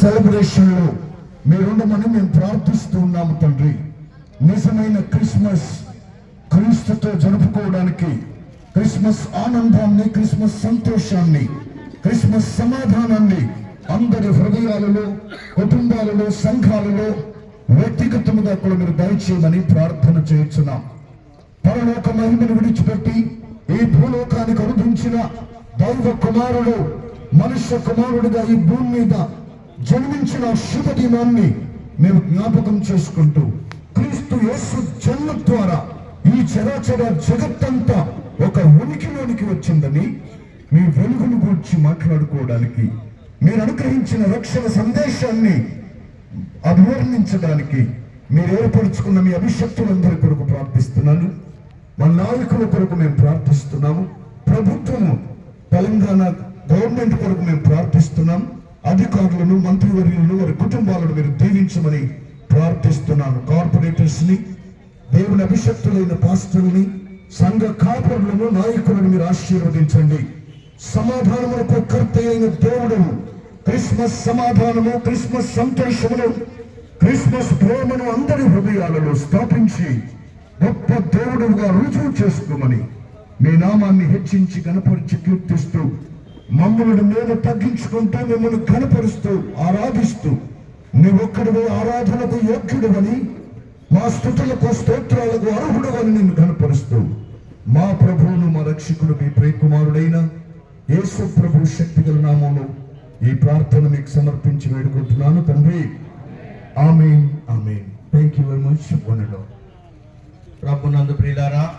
సెలబ్రేషన్లో మీరుండమని మేము ప్రార్థిస్తూ ఉన్నాము తండ్రి. నిజమైన క్రిస్మస్ క్రీస్తుతో జరుపుకోవడానికి క్రిస్మస్ ఆనందాన్ని క్రిస్మస్ సంతోషాన్ని క్రిస్మస్ సమాధానాన్ని అందరి హృదయాలలో కుటుంబాలలో సంఘాలలో వ్యక్తిగతముగా కూడా మీరు దయచేయమని ప్రార్థన చేయించున్నాం పరలోక మహిమను విడిచిపెట్టి ఈ భూలోకానికి అనుభవించిన దైవ కుమారుడు మనుష్య కుమారుడిగా ఈ భూమి మీద జన్మించిన శుభ దినాన్ని మేము జ్ఞాపకం చేసుకుంటూ క్రీస్తు యేసు జన్మ ద్వారా ఈ చరాచర జగత్తంతా ఒక ఉనికిలోనికి వచ్చిందని మీ వెలుగును గురించి మాట్లాడుకోవడానికి మీరు అనుగ్రహించిన రక్షణ సందేశాన్ని అభివర్ణించడానికి మీరు ఏర్పరచుకున్న మీ అభిషక్తులందరి కొరకు ప్రార్థిస్తున్నాను. మా నాయకుల కొరకు మేము ప్రార్థిస్తున్నాము. ప్రభుత్వము తెలంగాణ గవర్నమెంట్ కొరకు మేము ప్రార్థిస్తున్నాం. అధికారులను మంత్రివర్యులను వారి కుటుంబాలను మీరు దీవించమని ప్రార్థిస్తున్నాను. కార్పొరేటర్స్ని దేవుని అభిషక్తులైన పాస్టర్ని సంఘ కాపురులను నాయకులను మీరు ఆశీర్వదించండి. సమాధానములకు కర్త అయిన దేవుడు క్రిస్మస్ సమాధానము క్రిస్మస్ సంతోషమును క్రిస్మస్ ప్రేమను అందరి హృదయాలలో స్థాపించి గొప్ప దేవుడుగా రుజువు చేసుకోమని మీ నామాన్ని హెచ్చించి కనపరిచి కీర్తిస్తూ మమ్మల్ని మేము తగ్గించుకుంటూ మిమ్మల్ని కనపరుస్తూ ఆరాధిస్తూ నీవొక్కడివి ఆరాధనకు యోగ్యుడవని మా స్థుతులకు స్తోత్రాలకు అర్హుడవని నిన్ను కనపరుస్తూ మా ప్రభువును మా రక్షకుడు మీ ప్రియకుమారుడైన యేసు ప్రభు శక్తిగల ఈ ప్రార్థన మీకు సమర్పించి వేడుకుంటున్నాను తండ్రి. ఆమె ఆమె థ్యాంక్ యూ వెరీ మచ్ వన్ ప్రభునందు ప్రియులారా